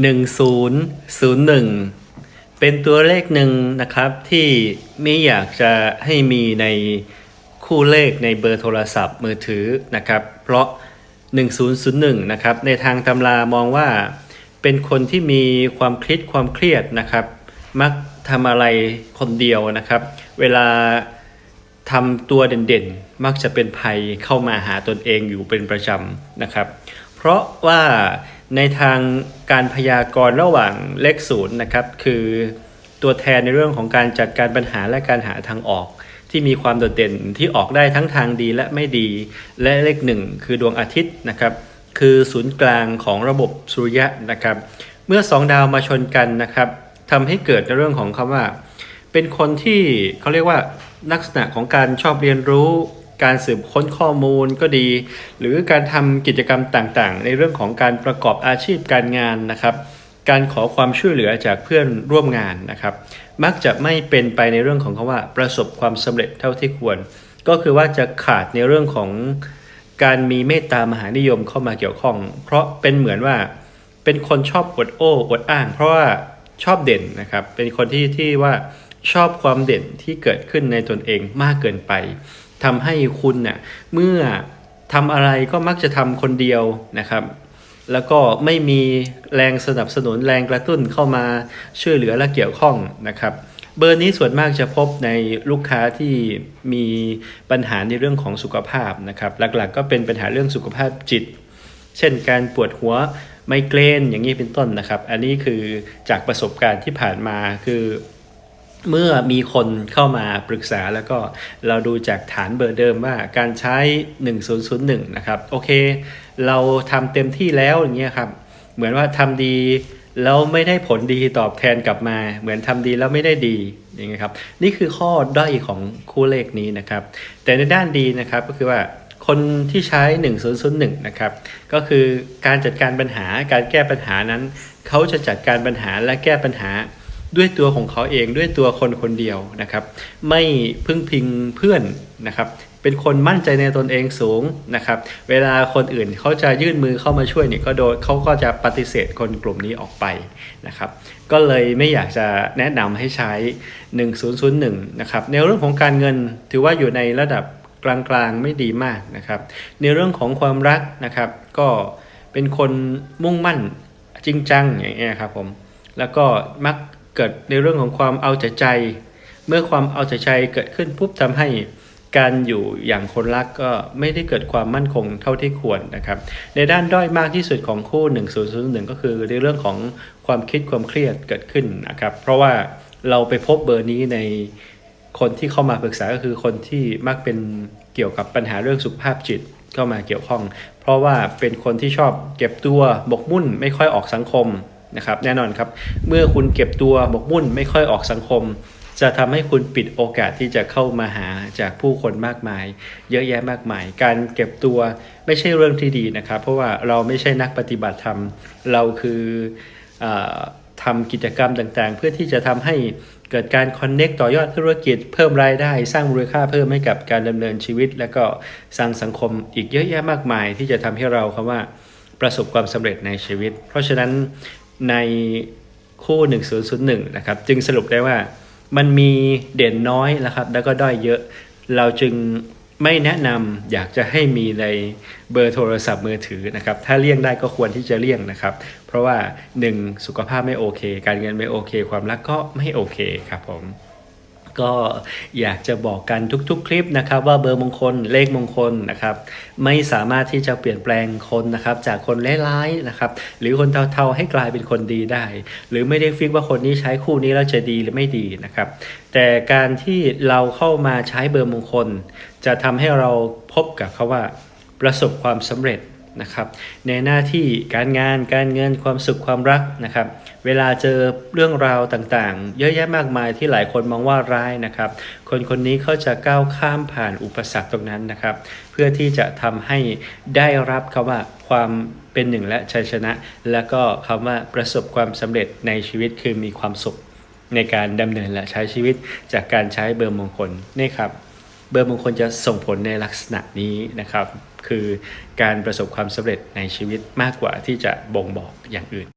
1001 เป็นตัวเลขหนึ่งนะครับ ที่ไม่อยากจะให้มีในคู่เลขในเบอร์โทรศัพท์มือถือนะครับ เพราะ 1001 นะครับ ในทางตำรามองว่า เป็นคนที่มีความคิดความเครียดนะครับ มักทำอะไรคนเดียวนะครับ เวลาทำตัวเด่นๆ มักจะเป็นภัยเข้ามาหาตนเองอยู่เป็นประจำนะครับ เพราะว่า ในทางการพยากรณ์ระหว่างเลขศูนย์นะครับ คือตัวแทนในเรื่องของการจัดการปัญหาและการหาทางออก ที่มีความโดดเด่นที่ออกได้ทั้งทางดีและไม่ดี และเลขหนึ่งคือดวงอาทิตย์นะครับ คือศูนย์กลางของระบบสุริยะนะครับ เมื่อสองดาวมาชนกันนะครับทำให้เกิดในเรื่องของคำว่า เป็นคนที่เขาเรียกว่าลักษณะของการชอบเรียนรู้ การสืบค้นข้อมูลก็ดี หรือการทำกิจกรรมต่างๆ ในเรื่องของการประกอบอาชีพการงานนะครับ การขอความช่วยเหลือจากเพื่อนร่วมงานนะครับ มักจะไม่เป็นไปในเรื่องของคำว่าประสบความสำเร็จเท่าที่ควร ก็คือว่าจะขาดในเรื่องของการมีเมตตามหานิยมเข้ามาเกี่ยวข้อง เพราะเป็นเหมือนว่าเป็นคนชอบอวดโอ้อวดอ้าง เพราะว่าชอบเด่นนะครับ เป็นคนที่ที่ว่าชอบความเด่นที่เกิดขึ้นในตนเองมากเกินไป ทำให้คุณเน่ยเมื่อทำอะไรก็มักจะทำคนเดียวนะครับแล้วก็ไม่มีแรงสนับสนุนแรงกระตุ้นเข้ามาช่วยเหลือและเกี่ยวข้องนะครับ เบอร์นี้ส่วนมากจะพบในลูกค้าที่มีปัญหาในเรื่องของสุขภาพนะครับ หลักๆ ก็เป็นปัญหาเรื่องสุขภาพจิต เช่นการปวดหัวไมเกรนอย่างนี้เป็นต้นนะครับ อันนี้คือจากประสบการณ์ที่ผ่านมาคือ เมื่อมีคนเข้ามาปรึกษาแล้วก็เราดูจากฐานเบอร์เดิมว่าการใช้ 1001 นะครับ โอเค เราทำเต็มที่แล้วอย่างเงี้ยครับ เหมือนว่าทำดีแล้วไม่ได้ผลดีตอบแทนกลับมา เหมือนทำดีแล้วไม่ได้ดีอย่างเงี้ยครับนี่คือข้อด้อยของคู่เลขนี้นะครับ แต่ในด้านดีนะครับก็คือว่าคนที่ใช้ 1001 นะครับ ก็คือการจัดการปัญหาการแก้ปัญหานั้น เขาจะจัดการปัญหาและแก้ปัญหา ด้วยตัวของเขาเองด้วยตัวคนคนเดียวนะครับ ไม่พึ่งพิงเพื่อนนะครับ เป็นคนมั่นใจในตนเองสูงนะครับ เวลาคนอื่นเขาจะยื่นมือเข้ามาช่วยเนี่ยก็โดนเขาก็จะปฏิเสธคนกลุ่มนี้ออกไปนะครับ ก็เลยไม่อยากจะแนะนำให้ใช้ 1001นะครับในเรื่องของการเงินถือว่าอยู่ในระดับกลางๆไม่ดีมากนะครับ ในเรื่องของความรักนะครับ ก็เป็นคนมุ่งมั่นจริงจังอย่างเงี้ยครับผมแล้วก็มัก เกิดในเรื่องของความเอาใจใจ เมื่อความเอาใจใจเกิดขึ้นปุ๊บทำให้การอยู่อย่างคนรักก็ไม่ได้เกิดความมั่นคงเท่าที่ควรนะครับ ในด้านด้อยมากที่สุดของคู่ 1001 ก็คือในเรื่องของความคิดความเครียดเกิดขึ้นนะครับ เพราะว่าเราไปพบเบอร์นี้ในคนที่เข้ามาปรึกษาก็คือคนที่มักเป็นเกี่ยวกับปัญหาเรื่องสุขภาพจิตเข้ามาเกี่ยวข้อง เพราะว่าเป็นคนที่ชอบเก็บตัวบกมุ่นไม่ค่อยออกสังคม นะครับแน่นอนครับ เมื่อคุณเก็บตัวบกมุ่นไม่ค่อยออกสังคม จะทำให้คุณปิดโอกาสที่จะเข้ามาหาจากผู้คนมากมาย เยอะแยะมากมาย การเก็บตัวไม่ใช่เรื่องที่ดีนะครับ เพราะว่าเราไม่ใช่นักปฏิบัติธรรม เราคืออทำกิจกรรมต่างๆ เพื่อที่จะทำให้เกิดการคอนเน็กต่อยอดธุรกิจเพิ่มรายได้ สร้างมูลค่าเพิ่มให้กับการดำเนินชีวิต แล้วก็สร้างสังคมอีกเยอะแยะมากมาย ที่จะทำให้เราคำว่าประสบความสำเร็จในชีวิต เพราะฉะนั้น ในคู่ 1001 นะครับ จึงสรุปได้ว่ามันมีเด่นน้อยนะครับ แล้วก็ด้อยเยอะ เราจึงไม่แนะนำอยากจะให้มีในเบอร์โทรศัพท์มือถือนะครับ ถ้าเลี่ยงได้ก็ควรที่จะเลี่ยงนะครับ เพราะว่า 1. สุขภาพไม่โอเค การเงินไม่โอเค ความรักก็ไม่โอเคครับผม ก็อยากจะบอกกันทุกๆ คลิปนะครับ ว่าเบอร์มงคลเลขมงคลนะครับ ไม่สามารถที่จะเปลี่ยนแปลงคนนะครับ จากคนร้ายๆนะครับ หรือคนเทาๆให้กลายเป็นคนดีได้ หรือไม่ได้ฟิกว่าคนนี้ใช้คู่นี้แล้วจะดีหรือไม่ดีนะครับ แต่การที่เราเข้ามาใช้เบอร์มงคล จะทำให้เราพบกับเขาว่าประสบความสำเร็จ นะครับในหน้าที่การงานการเงินความสุขความรักนะครับ เวลาเจอเรื่องราวต่างๆ เยอะแยะมากมายที่หลายคนมองว่าร้ายนะครับ คนคนนี้เขาจะก้าวข้ามผ่านอุปสรรคตรงนั้นนะครับ เพื่อที่จะทำให้ได้รับคำว่าความเป็นหนึ่งและชัยชนะ แล้วก็คำว่าประสบความสำเร็จในชีวิตคือมีความสุขในการดำเนินและใช้ชีวิตจากการใช้เบอร์มงคลนี่ครับ เบอร์มงคลจะส่งผลในลักษณะนี้นะครับ คือการประสบความสำเร็จในชีวิตมากกว่าที่จะบ่งบอกอย่างอื่น